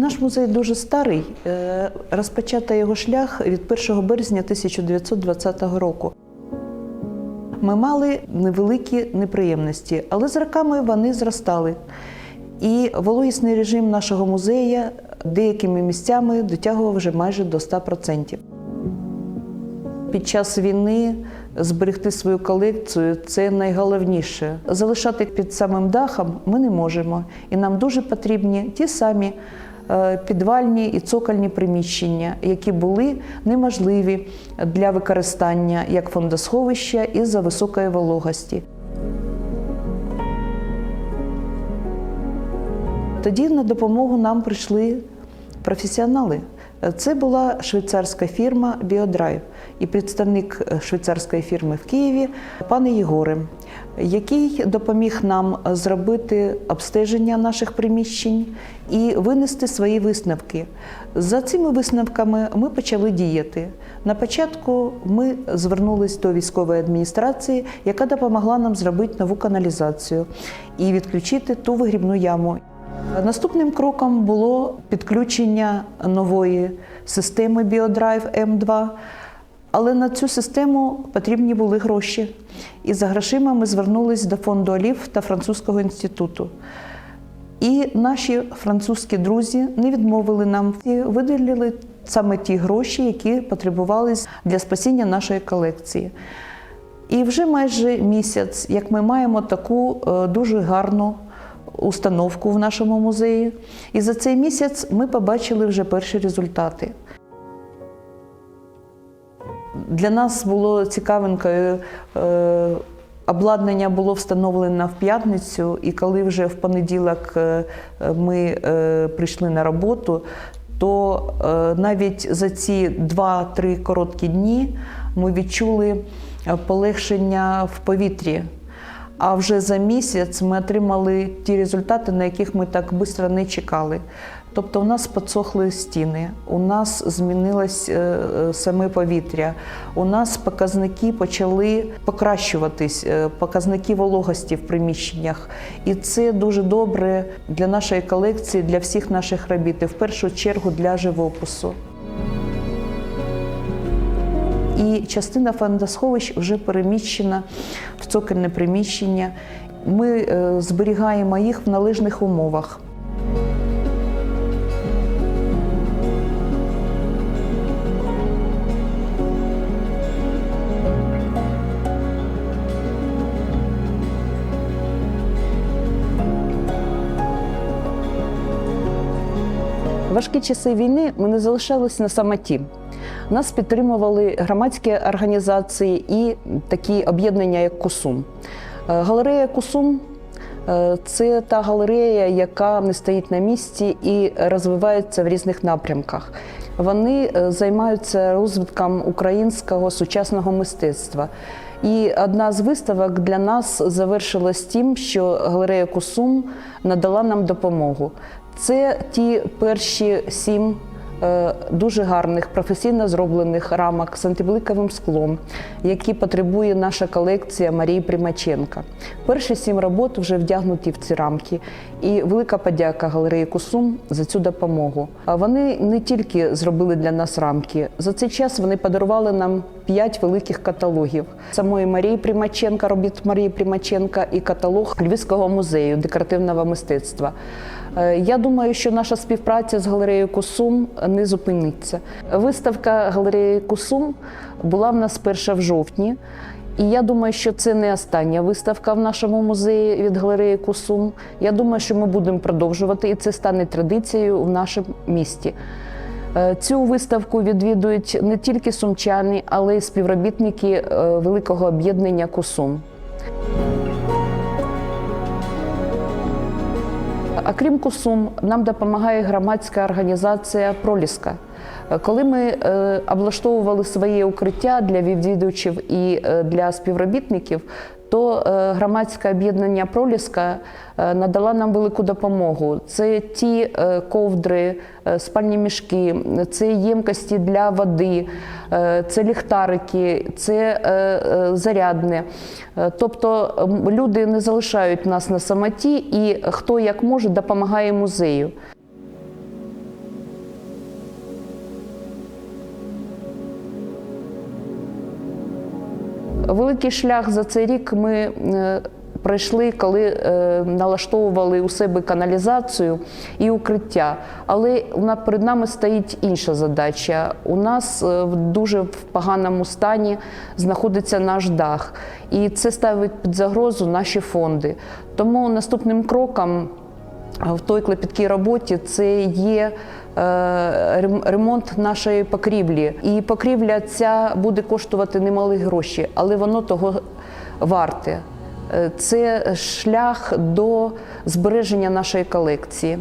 Наш музей дуже старий. Е, Розпочато його шлях від 1 березня 1920 року. Ми мали невеликі неприємності, але з роками вони зростали. І вологісний режим нашого музею деякими місцями дотягував вже майже до 100%. Під час війни зберегти свою колекцію це найголовніше. Залишати під самим дахом ми не можемо, і нам дуже потрібні ті самі підвальні і цокольні приміщення, які були неможливі для використання як фондосховища із-за високої вологості. Тоді на допомогу нам прийшли професіонали. Це була швейцарська фірма Біодрайв і представник е, швейцарської фірми в Києві пан Єгоре, який допоміг нам зробити обстеження наших приміщень і винести свої висновки. За цими висновками ми почали діяти. На початку ми звернулись до військової адміністрації, яка допомогла нам зробити нову каналізацію і відключити ту вигрібну яму. Наступним кроком було підключення нової системи Біодрайв М2. Але на цю систему потрібні були гроші. І за грошима ми звернулись до фонду Олів та французького інституту. І наші французькі друзі не відмовили нам і виділили саме ті гроші, які потребувались для спасіння нашої колекції. І вже майже місяць, як ми маємо таку е, дуже гарну установку в нашому музеї. І за цей місяць ми побачили вже перші результати. Для нас було цікавинкою. е, Обладнання було встановлено в п'ятницю, і коли вже в понеділок е, ми е, прийшли на роботу, то навіть за ці 2-3 короткі дні ми відчули полегшення в повітрі. А вже за місяць ми отримали ті результати, на яких ми так швидко не чекали. Тобто у нас підсохли стіни, у нас змінилось е, е, саме повітря, у нас показники почали покращуватись, е, показники вологості в приміщеннях. І це дуже добре для нашої колекції, для всіх наших робіт, і в першу чергу для живопису. І частина фондосховищ вже переміщена в цокольне приміщення. Ми е, зберігаємо їх в належних умовах. Важкі часи війни ми не залишалися на самоті. Нас підтримували громадські організації і такі об'єднання, як Кусум. Е, Галерея Кусум е, це та галерея, яка не стоїть на місці і розвивається в різних напрямках. Вони е, займаються розвитком українського сучасного мистецтва. І одна з виставок для нас завершилась тим, що галерея Кусум надала нам допомогу. Це ті перші сім дуже гарних професійно зроблених рамок з антибликовим склом, які потребує наша колекція Марії Примаченка. Перші сім робот вже вдягнуті в ці рамки. І велика подяка галереї Кусум за цю допомогу. А вони не тільки зробили для нас рамки. За цей час вони подарували нам п'ять великих каталогів самої Марії Примаченка, робіт Марії Примаченка і каталог Львівського музею декоративного мистецтва. Е, Я думаю, що наша співпраця з галереєю Кусум не зупиниться. Виставка галереї Кусум була в нас перша в жовтні. І я думаю, що це не остання виставка в нашому музеї від галереї Кусум. Я думаю, що ми будемо продовжувати, і це стане традицією в нашому місті. Е, Цю виставку відвідують не тільки сумчани, але й співробітники е, великого об'єднання Кусум. А крім Кусум, нам допомагає громадська організація Проліска. Е, Коли ми облаштовували своє укриття для відвідувачів і для співробітників, то е, громадське об'єднання Проліска е, надала нам велику допомогу. Це ті е, ковдри, спальні мішки, це ємкості для води, це ліхтарики, це зарядне. Тобто люди не залишають нас на самоті, і хто як може допомагає музею. Великий шлях за цей рік ми е, пройшли, коли е, налаштовували у себе каналізацію і укриття. Але перед нами стоїть інша задача. У нас е, в дуже в поганому стані знаходиться наш дах, і це ставить під загрозу наші фонди. Тому наступним кроком в той клопіткій роботі це є е, ремонт нашої покрівлі. І покрівля ця буде коштувати немалі гроші, але воно того варте. Е, Це шлях до збереження нашої колекції.